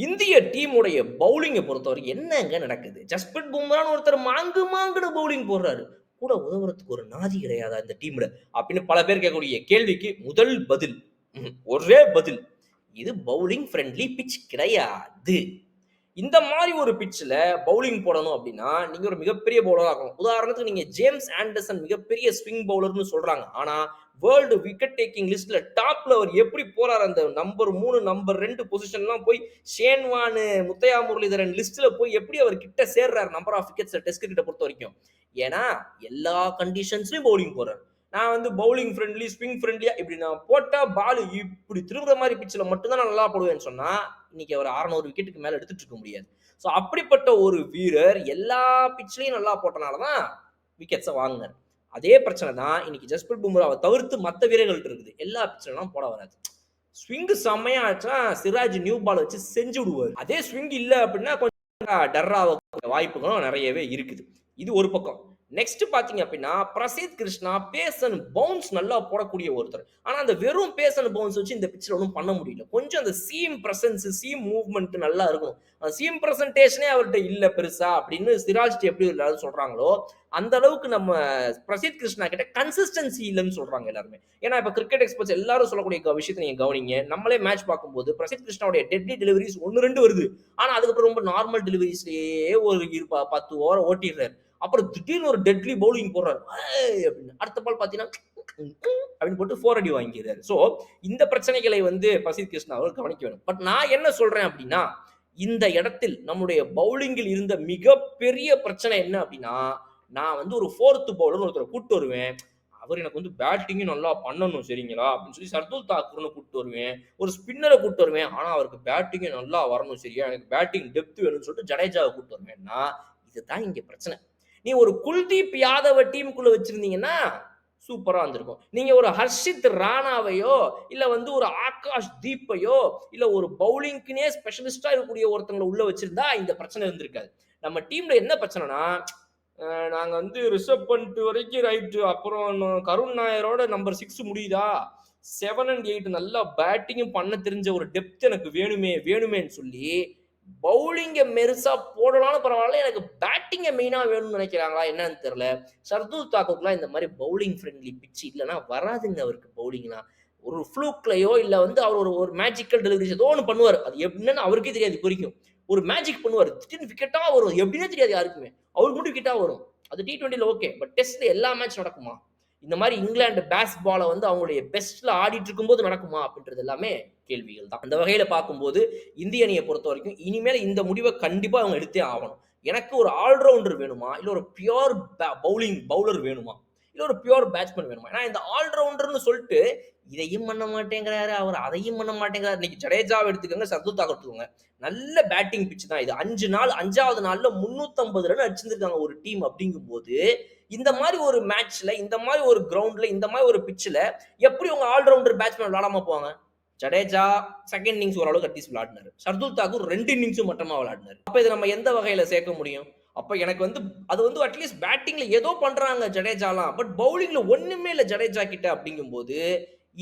இந்திய டீமுடைய பவுலிங்கை பொறுத்தவரை என்னங்க நடக்குது? ஜஸ்பிரிட் பும்ரான்னு ஒருத்தர் மாங்கு மாங்குன்னு பவுலிங் போடுறாரு. கூட உதவுறதுக்கு ஒரு நாதி கிடையாதா இந்த டீம்ல? அப்படின்னு பல பேர் கேட்கக்கூடிய கேள்விக்கு முதல் பதில் ஒரே பதில் இது பவுலிங் ஃப்ரெண்ட்லி பிச் கிடையாது. இந்த மாதிரி ஒரு பிச்சில் பவுலிங் போடணும் அப்படின்னா நீங்கள் ஒரு மிகப்பெரிய பவுலராக ஆகணும் உதாரணத்துக்கு நீங்கள் ஜேம்ஸ் ஆண்டர்சன் மிகப்பெரிய ஸ்விங் பவுலர்னு சொல்கிறாங்க ஆனால் வேர்ல்டு விக்கெட் டேக்கிங் லிஸ்ட்ல டாப்ல அவர் எப்படி போறாரு? அந்த நம்பர் மூணு நம்பர் ரெண்டு பொசிஷன்லாம் போய் ஷேன்வானு முத்தையா முரளிதரன் லிஸ்ட்ல போய் எப்படி அவர் கிட்ட சேர்றாரு? நம்பர் ஆஃப் விக்கெட்ஸ் டெஸ்ட் கிட்ட பொறுத்த வரைக்கும். ஏன்னா எல்லா கண்டிஷன்ஸ்லயும் பவுலிங் போறாரு நான் வந்து பவுலிங் ஃப்ரெண்ட்லி ஸ்விங் ஃப்ரெண்ட்லியா இப்படி நான் போட்டா பால் இப்படி திரும்புற மாதிரி பிச்சில் மட்டும்தான் நான் நல்லா போடுவேன்னு சொன்னா இன்னைக்கு அவர் 600 விக்கெட்டுக்கு மேல எடுத்துட்டு இருக்க முடியாது. ஸோ அப்படிப்பட்ட ஒரு வீரர் எல்லா பிச்லயும் நல்லா போட்டனால தான் விக்கெட்ஸை வாங்கினார். அதே பிரச்சனை தான் இன்னைக்கு ஜஸ்பிரிட் பும்ராவை தவிர்த்து மற்ற வீரர்கள்ட்ட இருக்குது. எல்லா பிச்சிலாம் போட வராது. ஸ்விங்கு செம்மையா ஆச்சுன்னா சிராஜ் நியூ பால் வச்சு செஞ்சு விடுவார். அதே ஸ்விங் இல்லை அப்படின்னா கொஞ்சம் டர்ராக வாய்ப்புகளும் நிறையவே இருக்குது. இது ஒரு பக்கம். நெக்ஸ்ட் பார்த்தீங்க அப்படின்னா Prasidh Krishna pace and bounce நல்லா போடக்கூடிய ஒருத்தர். ஆனால் அந்த வெறும் பேஸ் அண்ட் பவுன்ஸ் வச்சு இந்த பிச்சில் ஒன்றும் பண்ண முடியல. கொஞ்சம் அந்த சீம் பிரசன்ஸ் சீம் மூவ்மெண்ட் நல்லா இருக்கும் அந்த சீம் பிரசன்டேஷனே அவர்கிட்ட இல்லை பெருசா அப்படின்னு சிராஜ்டி எப்படி எல்லாரும் சொல்கிறாங்களோ அந்த அளவுக்கு நம்ம பிரசீத் கிருஷ்ணா கிட்ட கன்சிஸ்டன்சி இல்லைன்னு சொல்றாங்க எல்லாருமே. ஏன்னா இப்போ கிரிக்கெட் எக்ஸ்பர்ட்ஸ் எல்லாரும் சொல்லக்கூடிய விஷயத்தை நீங்க கவனிங்க. நம்மளே மேட்ச் பார்க்கும்போது பிரசீத் கிருஷ்ணாவுடைய டெட்லி டெலிவரிஸ் ஒன்று ரெண்டு வருது. ஆனால் அதுக்கப்புறம் ரொம்ப நார்மல் டெலிவரிஸ்லேயே ஒரு இரு- பத்து ஓவர் ஓட்டிடுறாரு. அப்புறம் திடீர்னு ஒரு டெட்லி பவுலிங் போடுறாரு. அப்படின்னு. அடுத்த பால் பார்த்தீங்கன்னா அப்படின்னு போட்டு ஃபோர் அடி வாங்கிடுறாரு. ஸோ இந்த பிரச்சனைகளை வந்து பசித் கிருஷ்ணா அவர் கவனிக்க வேணும் பட் நான் என்ன சொல்றேன் அப்படின்னா இந்த இடத்தில் நம்முடைய பவுலிங்கில் இருந்த மிகப்பெரிய பிரச்சனை என்ன அப்படின்னா நான் வந்து ஒரு ஃபோர்த்து பவுலர் ஒருத்தரை கூப்பிட்டு வருவேன். அவர் எனக்கு வந்து பேட்டிங்கும் நல்லா பண்ணணும் சரிங்களா? அப்படின்னு சொல்லி சர்துல் தாக்கூர்னு கூப்பிட்டு வருவேன். ஒரு ஸ்பின்னரை கூப்பிட்டு வருவேன். ஆனால் அவருக்கு பேட்டிங்கும் நல்லா வரணும் சரியா? எனக்கு பேட்டிங் டெப்த் வேணும்னு சொல்லிட்டு ஜடேஜாவை கூப்பிட்டு வருவேன்னா இதுதான் இங்கே பிரச்சனை. நீ ஒரு குல்தீப் யாதவ டீமுக்குள்ள வச்சிருந்தீங்கன்னா சூப்பரா வந்திருக்கும் நீங்க ஒரு ஹர்ஷித் ராணாவையோ இல்ல வந்து ஒரு ஆகாஷ் தீப்பையோ இல்ல ஒரு பவுலிங்க்குனே ஸ்பெஷலிஸ்டா இருக்கக்கூடிய ஒருத்தங்களை உள்ள வச்சிருந்தா இந்த பிரச்சனை இருந்திருக்காது. நம்ம டீம்ல என்ன பிரச்சனைனா நாங்கள் நாங்க வந்து ரிசர்வ் பண்ணிட்டு வரைக்கும் ரைட்டு அப்புறம் கருண் நாயரோட நம்பர் சிக்ஸ் முடியுதா? செவன் அண்ட் எயிட் நல்லா பேட்டிங்கும் பண்ண தெரிஞ்ச ஒரு டெப்த் எனக்கு வேணுமே வேணுமேன்னு சொல்லி பவுலிங்கை மெருசா போடலாம்னு பரவாயில்ல எனக்கு பேட்டிங்கை மெயினாக வேணும்னு நினைக்கிறாங்களா என்னன்னு தெரியல. சர்துல் தாக்கூர்லாம் இந்த மாதிரி பவுலிங் ஃப்ரெண்ட்லி பிச்சு இல்லைன்னா வராதுங்க அவருக்கு பவுலிங்லாம் ஒரு ஃப்ளூக்லையோ இல்லை வந்து அவர் ஒரு ஒரு மேஜிக்கல் டெலிவரிஸ் ஏதோ ஒன்று பண்ணுவார். அது எப்படின்னு அவருக்கே தெரியாது குறிக்கும் ஒரு மேஜிக் பண்ணுவார். திடீர்னு விக்கெட்டாக வரும். எப்படின்னே தெரியாது யாருக்குமே. அவருக்கு மட்டும் விக்கெட்டாக வரும். அது டி ட்வெண்ட்டியில் ஓகே பட் டெஸ்ட்டில் எல்லா மேட்ச் நடக்குமா? இந்த மாதிரி இங்கிலாந்து பேஸ் பாலை வந்து அவங்களுடைய பெஸ்ட்ல ஆடிட்டு இருக்கும்போது நடக்குமா அப்படின்றது எல்லாமே கேள்விகள் தான். அந்த வகையில பார்க்கும்போது இந்திய அணியை பொறுத்த வரைக்கும் இனிமேல் இந்த முடிவை கண்டிப்பா அவங்க எடுத்தே ஆகணும். எனக்கு ஒரு ஆல்ரவுண்டர் வேணுமா? இல்ல ஒரு பியோர் பவுலிங் பவுலர் வேணுமா? இல்லை ஒரு பியோர் பேட்ஸ்மேன் வேணுமா? ஏன்னா இந்த ஆல்ரவுண்டர்னு சொல்லிட்டு இதையும் பண்ண மாட்டேங்கிறாரு அவர் அதையும் பண்ண மாட்டேங்கிறாரு. இன்னைக்கு ஜடேஜாவை எடுத்துக்கோங்க சர்து எடுத்துக்கோங்க. நல்ல பேட்டிங் பிச் தான் இது. அஞ்சு நாள் அஞ்சாவது நாள்ல 350 ரன் அடிச்சிருக்காங்க ஒரு டீம் அப்படிங்கும்போது இந்த மாதிரி ஒரு மேட்ச்ல இந்த மாதிரி ஒரு கிரவுண்ட்ல இந்த மாதிரி ஒரு பிச்சில் எப்படி உங்க ஆல்ரவுண்டர் பேட்ஸ்மேன் விளாடாம போவாங்க? ஜடேஜா செகண்ட் இன்னிங்ஸ் ஓரளவுக்கு அட்லீஸ்ட் விளாடினாரு. சர்துல் தாக்கூர் ரெண்டு இன்னிங்ஸும் மட்டமா விளாடினாரு. அப்ப இதை நம்ம எந்த வகையில சேர்க்க முடியும்? அப்போ எனக்கு வந்து அது வந்து அட்லீஸ்ட் பேட்டிங்கில் ஏதோ பண்ணுறாங்க ஜடேஜாலாம். பட் பவுலிங்கில் ஒன்றுமே இல்லை ஜடேஜா கிட்ட அப்படிங்கும்போது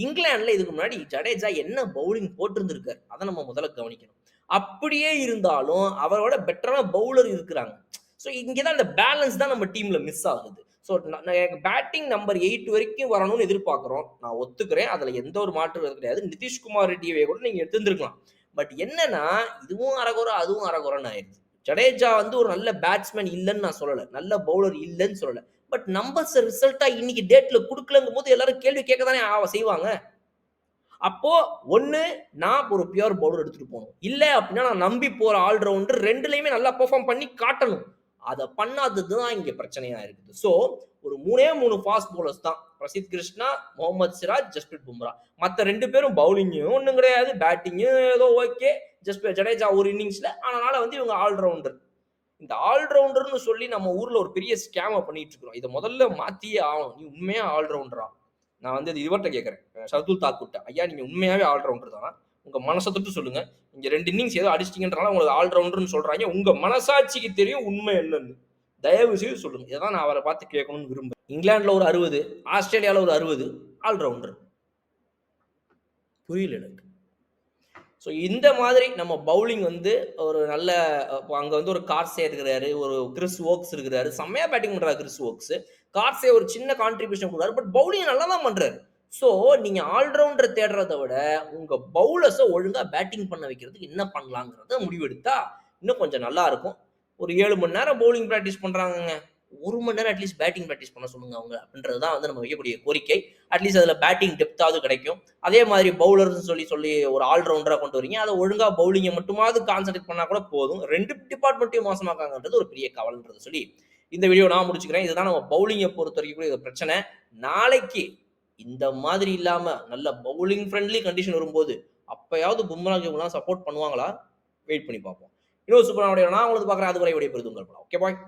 இங்கிலாண்டில் இதுக்கு முன்னாடி ஜடேஜா என்ன பவுலிங் போட்டிருந்திருக்காரு? அதை நம்ம முதல்ல கவனிக்கணும். அப்படியே இருந்தாலும் அவரோட பெட்டரான பவுலர் இருக்கிறாங்க. ஸோ இங்கே தான் அந்த பேலன்ஸ் தான் நம்ம டீமில் மிஸ் ஆகுது. ஸோ எனக்கு பேட்டிங் நம்பர் எயிட் வரைக்கும் வரணும்னு எதிர்பார்க்குறோம். நான் ஒத்துக்கிறேன். அதில் எந்த ஒரு மாற்றம் கிடையாது. நிதிஷ்குமார் ரெட்டியவே கூட நீங்கள் எடுத்துருந்துருக்கலாம். பட் என்னன்னா இதுவும் அரகுறை அதுவும் அரகுறைன்னு ஆயிடுச்சு. ஜடேஜா வந்து ஒரு நல்ல பேட்ஸ்மேன் இல்லைன்னு நான் சொல்லலை. நல்ல பவுலர் இல்லைன்னு சொல்லலை. பட் நம்பர்ஸ் ரிசல்ட்டாக இன்னைக்கு டேட்டில் கொடுக்கலங்கும் போது எல்லாரும் கேள்வி கேட்க தானே ஆவ செய்வாங்க. அப்போ ஒன்று நான் ஒரு பியூர் பவுலர் எடுத்துகிட்டு போகணும். இல்லை அப்படின்னா நான் நம்பி போகிற ஆல்ரவுண்டர் ரெண்டுலேயுமே நல்லா பெர்ஃபார்ம் பண்ணி காட்டணும். அதை பண்ணாதது தான் இங்கே பிரச்சனையா இருக்குது. ஸோ ஒரு மூணே மூணு ஃபாஸ்ட் பவுலர்ஸ் தான். பிரசித் கிருஷ்ணா முகமது சிராஜ் ஜஸ்பிரீத் பும்ரா. மற்ற ரெண்டு பேரும் பவுலிங்கும் ஒன்றும் கிடையாது. பேட்டிங்கும் ஏதோ ஓகே ஜஸ்ட் ஜடேஜா ஒரு இன்னிங்ஸில் அதனால வந்து இவங்க ஆல்ரவுண்டர் இந்த ஆல்ரவுண்டர்னு சொல்லி நம்ம ஊரில் ஒரு பெரிய ஸ்கேமை பண்ணிட்டு இருக்கிறோம். இதை முதல்ல மாற்றியே ஆகணும். நீ உண்மையாக ஆல்ரவுண்டரா நான் வந்து இது இவர்கிட்ட கேட்குறேன். சர்துல் தாக்கூர்ட்ட ஐயா நீங்கள் உண்மையாகவே ஆல்ரவுண்டர் தான்? உங்க மனசை தொட்டு சொல்லுங்க. இங்க ரெண்டு இன்னிங்ஸ் ஏதோ அடிச்சிட்டீங்கன்றனால உங்களுக்கு ஆல்ரவுண்டர்னு சொல்றாங்க. உங்க மனசாட்சிக்கு தெரியும் உண்மை என்னன்னு. தயவு செய்து சொல்லுங்க. இதான் நான் அவரை பார்த்து கேட்கணும்னு விரும்புறேன். இங்கிலாந்துல ஒரு அறுபது ஆஸ்திரேலியாவில் ஒரு அறுபது ஆல்ரவுண்டர் புரியல எனக்கு. ஸோ இந்த மாதிரி நம்ம பவுலிங் வந்து ஒரு நல்ல இப்போ அங்கே வந்து ஒரு கார்ஸே இருக்கிறாரு ஒரு கிறிஸ் ஓக்ஸ் இருக்கிறாரு. செம்மையாக பேட்டிங் பண்ணுறாரு கிறிஸ் ஓக்ஸ் கார்ஸே ஒரு சின்ன கான்ட்ரிபியூஷன் கொடுக்குறாரு. பட் பவுலிங் நல்லா தான் பண்ணுறாரு ஸோ நீங்கள் ஆல்ரவுண்டர் தேடுறத விட உங்கள் பவுலர்ஸை ஒழுங்காக பேட்டிங் பண்ண வைக்கிறதுக்கு என்ன பண்ணலாங்கிறத முடிவெடுத்தா இன்னும் கொஞ்சம் நல்லா இருக்கும். ஒரு ஏழு மணி நேரம் பவுலிங் ப்ராக்டிஸ் பண்ணுறாங்கங்க ஒரு மணி நேரம் அட்லீஸ்ட் பேட்டிங் ப்ராக்டிஸ் பண்ண சொல்லுங்க அவங்க அப்படின்றது தான் வந்து நம்ம வைக்கக்கூடிய கோரிக்கை. அட்லீஸ்ட் அதில் பேட்டிங் டெப்த்தாவது கிடைக்கும். அதே மாதிரி பவுலர்ஸ் சொல்லி சொல்லி ஒரு ஆல்ரவுண்டராக கொண்டு வரீங்க. அதை ஒழுங்காக பவுலிங்கை மட்டுமாவது கான்சன்ட்ரேட் பண்ணால் கூட போதும். ரெண்டு டிபார்ட்மெண்ட்டையும் மோசமாக்காங்கன்றது ஒரு பெரிய கவலைன்றது சொல்லி இந்த வீடியோ நான் முடிச்சுக்கிறேன். இதுதான் நம்ம பவுலிங்கை பொறுத்த வரைக்கும் கூட இது பிரச்சனை. நாளைக்கு இந்த மாதிரி இல்லாமல் நல்ல பவுலிங் ஃப்ரெண்ட்லி கண்டிஷன் வரும்போது அப்பயாவது பும்ரா இவங்களாம் சப்போர்ட் பண்ணுவாங்களா? வெயிட் பண்ணி பார்ப்போம். இன்னொரு சூப்பரான நான் உங்களுக்கு பார்க்குறேன். அது வரை விடைபெறுது உங்கள் ஓகே பாய்